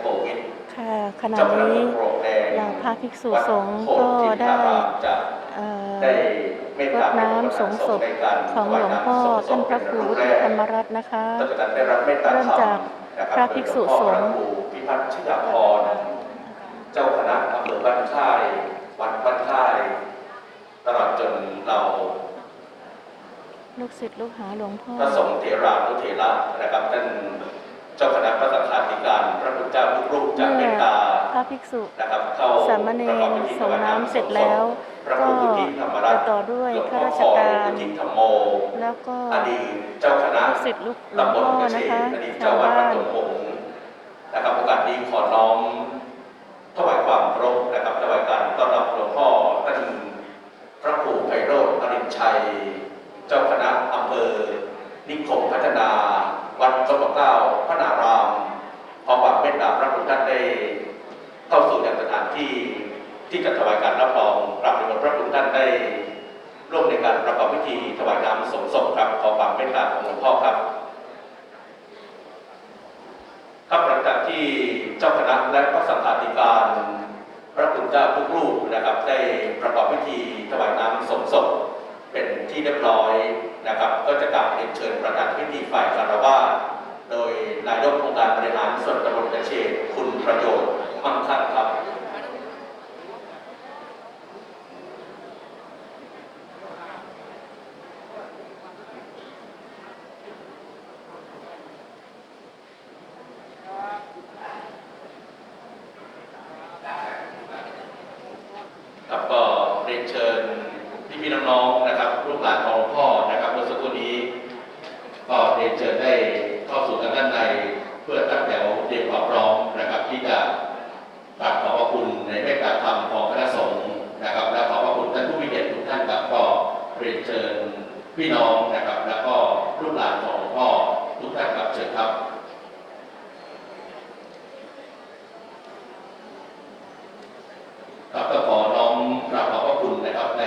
โควิดค่ะขณะเจ้าคณะนี้โปรดแดงเหล่าพระภิกษุวัดสงฆ์โพก็ธิได้นารามจะเอ่อได้เมตรตาดน้ำสงศพในการของหลวงพ่อถวยำท่านพระครูวุฒิธรรมรัตน์นะคะก็จะได้รับเมตตาเริ่มจากธมนคบพระภิกษุสงฆ์โดยหลวพ่อพระครูพิพัฒน์ชยาพรเจ้าคณะอำเภอบ้านค่ายวัดบ้านค่ายตลอดจนเราลูกศิษย์ลูกหาหลวงพ่อพระสงฆ์เถรานุเถระนะครับท่าน เจ้าคณะพระสังฆาธิการพระพุทธเจ้าทุกรูปจากเมตตาพระภิกษุนะครับเข้าสามเณประกอบรพิธีส่งน้ำเสร็จแล้วพระก็ครูวุฒิธรรมรัตจะน์ต่อด้วยหลวงข้าพ่อราขชอการวุฒิธรรมโมแล้วก็อดีตเจ้าคณะลูกศิษย์ลูกหลวงตำบลพ่อกระเชนะษคะอดีตชาเจ้าววัดบ้าปนฐมหงส์นะครับโอกาสนี้ขอน้อมถวายความเคารพนะครับถวายการต้อนรับหลวงพ่อท่านพระครูไพโรธอรินชัย เจ้าคณะอำเภอนิคมพัฒนา วัดพระเก้าพระนารามขอความเมตตาพระคุณท่านได้เข้าสู่ยังสถาน ที่ที่จะถวายการรับรองรับนิมนพระคุณท่านได้ร่วมในการประกอบพิธีถวายน้ำสงศพครับขอความเมตตาของหลวงพ่อครับครับหลังจากที่เจ้าคณะและพระสังฆาธิการ พระคุณเจ้าทุกรูปนะครับ ได้ประกอบพิธีถวายน้ำสงศพเป็นที่เรียบร้อยนะครับ ก็จะกราบเรียนเชิญประธานพิธีฝ่ายคารวะโดยนายกองค์การบริหารส่วนตำบลกระเชษคุณประโยชน์มั่งคั่งครับ ครับก็เรียนเชิญพี่พี่ๆน้องๆนะครับลูกหลานของหลวงพ่อนะครับเมื่อสักครู่นี้ ก็เรียนเชิญได้เข้าสู่ทางด้านในเพื่อตั้งแถวเตรียมความพร้อมนะครับ ที่จะกราบขอบพระคุณในเมตตาธรรมของคณะสงฆ์นะครับ และขอบพระคุณท่านผู้มีเกียรติทุกท่านครับก็เรียนเชิญพี่น้องนะครับ แล้วก็ลูกหลานของหลวงพ่อทุกท่านครับเชิญครับ ครับก็ขอน้อมกราบขอบพระคุณนะครับใน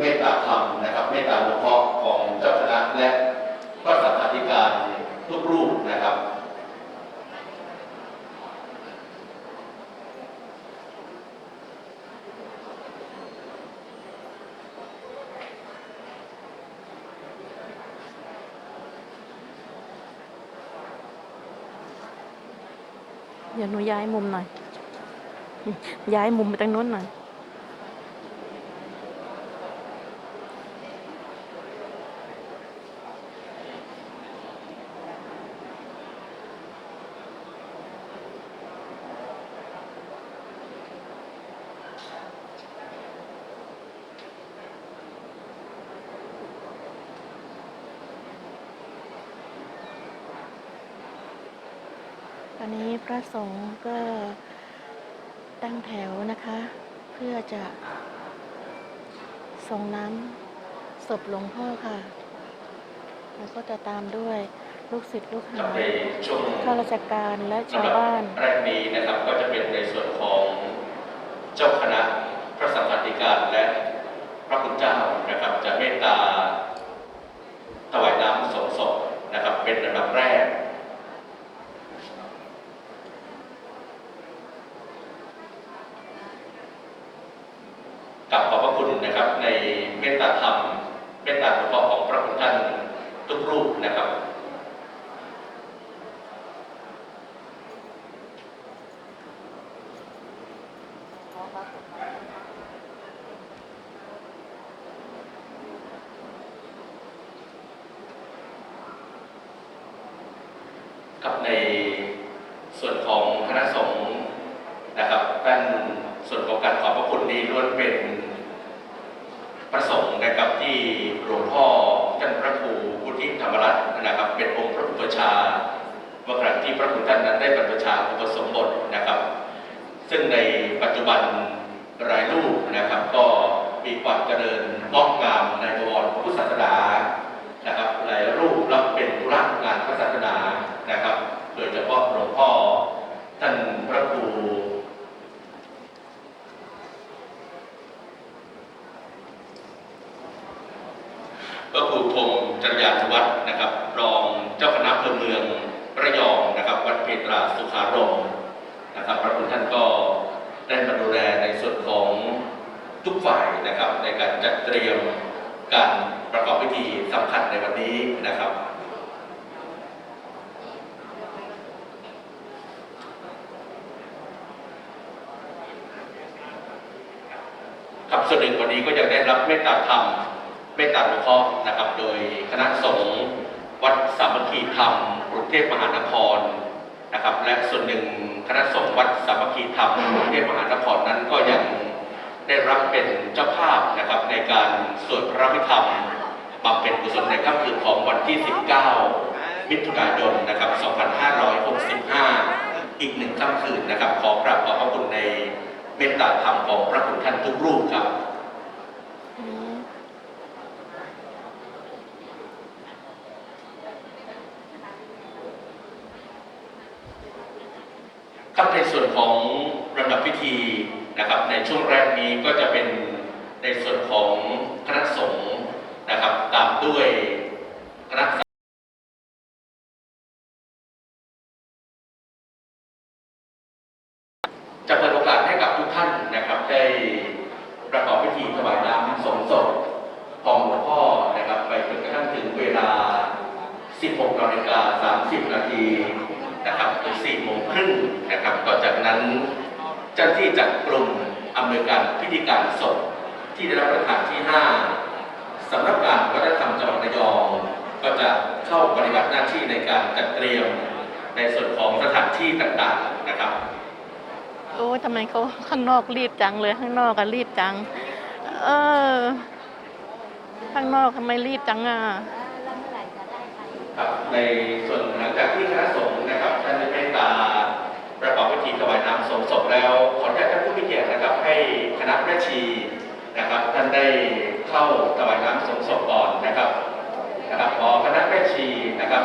เมตตาธรรมนะครับเมตตาหลวงพ่อของเจ้าคณะและพระสังฆาธิการทุกรูปนะครับเดี๋ยวหนูย้ายมุมหน่อย ย้ายมุมไปทางโน้นหน่อย ตอนนี้พระสงฆ์ก็ตั้งแถวนะคะ เพื่อจะส่งน้ำศพหลวงพ่อค่ะ แล้วก็จะตามด้วยลูกศิษย์ลูกหาข้าราชการและชาวบ้านแรกนี้นะครับก็จะเป็นในส่วนของเจ้าคณะพระสังฆาธิการและพระคุณเจ้านะครับ จะเมตตาถวายน้ำสงศพนะครับ เป็นระดับแรก กับขอบพระคุณ นะครับ ในเมตตาธรรมเมตตาเฉพาะของพระองคุณท่านทุกรูปนะครับกับในส่วนของคณะสงฆ์นะครับด้านส่วนของการขอบพระคุณนี้ล้วนเป็น ประสงค์นะครับที่หลวงพ่อท่านพระครูพุทธิธรรมรัตน์นะครับ เป็นองค์พระอุปชาเมื่อครั้งที่พระคุณท่านนั้นได้บรรพชาอุปสมบทนะครับ ซึ่งในปัจจุบันรายรูปนะครับ ก็มีความเจริญงอกงามในบวร พระครูพงศ์จัญญาธวัฒน์นะครับ รองเจ้าคณะอำเภอเมืองระยองนะครับ วัดเพตราสุขารมนะครับ พระคุณท่านก็ได้มาดูแลในส่วนของทุกฝ่ายนะครับ ในการจัดเตรียมการประกอบพิธีสำคัญในวันนี้นะครับครับส่วนหนึ่งวันนี้ก็ยังได้รับเมตตาธรรม มตตาหลวงพ่อนะครับ โดยคณะสงฆ์วัดสามัคคีธรรมกรุงเทพมหานครนะครับ และส่วนหนึ่งคณะสงฆ์วัดสามัคคีธรรมกรุงเทพมหานครนั้นก็ยังได้รับเป็นเจ้าภาพนะครับในการสวดพระพิธรรมบำเพ็ญกุศลในค่ำคืนของวันที่ 19 มิถุนายนนะครับ 2565 อีกหนึ่งค่ำคืนนะครับ ขอกราบขอบพระคุณในเมตตาธรรมของพระคุณท่านทุกรูปครับในส่วนของลำดับพิธีนะครับ ในช่วงแรกนี้ก็จะเป็น ในส่วนของคณะสงฆ์นะครับตามด้วยคณะจะเปิดโอกาสให้กับทุกท่านนะครับ ได้ประกอบพิธีถวายน้ำสงศพของหลวงพ่อนะครับ ไปจนกระทั่งถึงเวลา 16นาฬิกา30 นาทีนะครับถึง4โมงครึ่งนะครับ ต่อจากนั้นเจ้าหน้าที่จากกลุ่มอำนวยการพิธีการศพ ที่ได้รับประทานที่5สำนักงานวัฒนธรรมจังหวัดระยอง ก็จะเข้าปฏิบัติหน้าที่ในการจัดเตรียมในส่วนของสถานที่ต่างๆนะครับโอ้ยทำไมเขาข้างนอกรีบจังเลยข้างนอกก็รีบจัง เออ ข้างนอกทำไมรีบจังอะครับในส่วนหลังจากที่คณะสงฆ์นะครับท่านได้เมตตาประกอบพิธีถวายน้ำสงศพแล้ว ขออนุญาตท่านผู้มีเกียรตินะครับ ให้คณะแม่ชี นะครับท่านได้เข้าถวายน้ำสงศพก่อนนะครับนะครับพอคณะแม่ชีนะครับ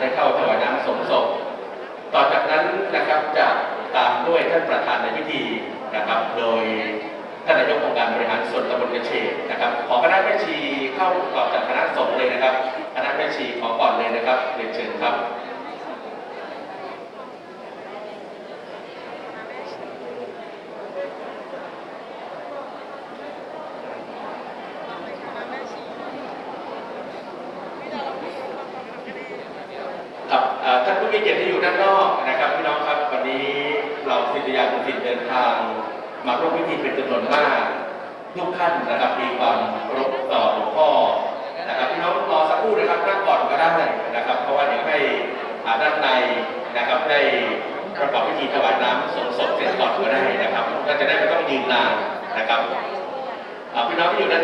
ได้เข้าถวายน้ำสงศพต่อจากนั้นนะครับจะตามด้วยท่านประธานในพิธีนะครับ โดยท่านนายกองค์การบริหารส่วนตำบลกระเฉดนะครับ ขอคณะแม่ชีเข้าก่อนจากคณะสงฆ์เลยนะครับ คณะแม่ชีขอก่อนเลยนะครับเรียนเชิญครับเอ่อท่านผู้ มีเกียรติที่อยู่ด้านนอกนะครับพี่น้องครับวันนี้เราศิษยานุศิษย์เดินทาง มาร่วมพิธีเป็นจำนวนมากทุกท่านนะครับมีความครพต่อหลวงพ่อนะครับพี่น้องรอสักครู่นะครับนั่งก่อนก็ได้นะครับ เพราะว่าเดี๋ยวให้อาด้านในนะครับได้ประกอบพิธีถวายน้ำสงศพเสร็จก่อนก็ได้นะครับก็จะได้ไม่ต้องยืนนานนะครับพี่น้องที่อยู่ด้าน